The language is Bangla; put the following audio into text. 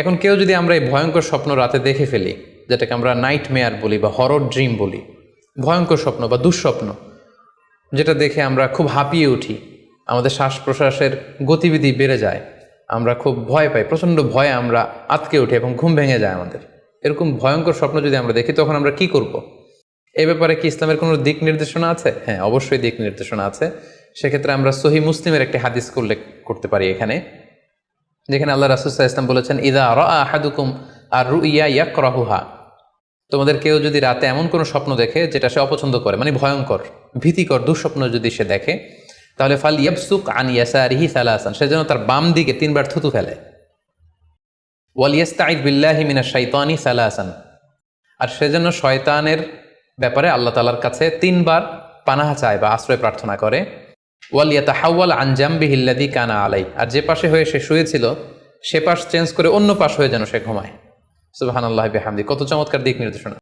এখন কেউ যদি আমরা এই ভয়ঙ্কর স্বপ্ন রাতে দেখে ফেলি, যেটাকে আমরা নাইট মেয়ার বলি বা হরর ড্রিম বলি, ভয়ঙ্কর স্বপ্ন বা দুঃস্বপ্ন, যেটা দেখে আমরা খুব হাঁপিয়ে উঠি, আমাদের শ্বাস প্রশ্বাসের গতিবিধি বেড়ে যায়, আমরা খুব ভয় পাই, প্রচণ্ড ভয়ে আমরা আতকে উঠি এবং ঘুম ভেঙে যায় আমাদের। এরকম ভয়ঙ্কর স্বপ্ন যদি আমরা দেখি, তখন আমরা কি করব। এ ব্যাপারে কি ইসলামের কোনো দিক নির্দেশনা আছে? হ্যাঁ অবশ্যই দিক নির্দেশনা আছে। সেক্ষেত্রে আমরা সহি মুসলিমের একটি হাদিস উল্লেখ করতে পারি এখানে। যেখানে আল্লাহ রাসুসাহ ইসলাম বলেছেন, ইদা র আহাদুকুম আর রু ইয়া ইয়াক রহুহা তোমাদের কেউ যদি রাতে এমন কোনো স্বপ্ন দেখে যেটা সে অপছন্দ করে মানে ভয়ঙ্কর, ভীতিকর, দুঃস্বপ্ন যদি সে দেখে, তাহলে ফাল ইয়াবসুক আন ইয়াসারিহি সালাসান, সে যেন তার বাম দিকে তিনবার থুতু ফেলে। ওয়াল ইয়াস্তাইদ বিল্লাহি মিনা শাইতানি সালাসান, আর সে যেন শয়তানের ব্যাপারে আল্লাহ তালার কাছে তিনবার পানাহা চায় বা আশ্রয় প্রার্থনা করে। ওয়াল ইয়াতা হাওয়াল আঞ্জাম বিহিল্লাদি কানা আলাই আর যে পাশে হয়ে সে শুয়েছিল, সে পাশ চেঞ্জ করে অন্য পাশ হয়ে যেন সে ঘুমায়। সুবাহান আল্লাহ বেহামদি। কত চমৎকার দিক নির্দেশনা।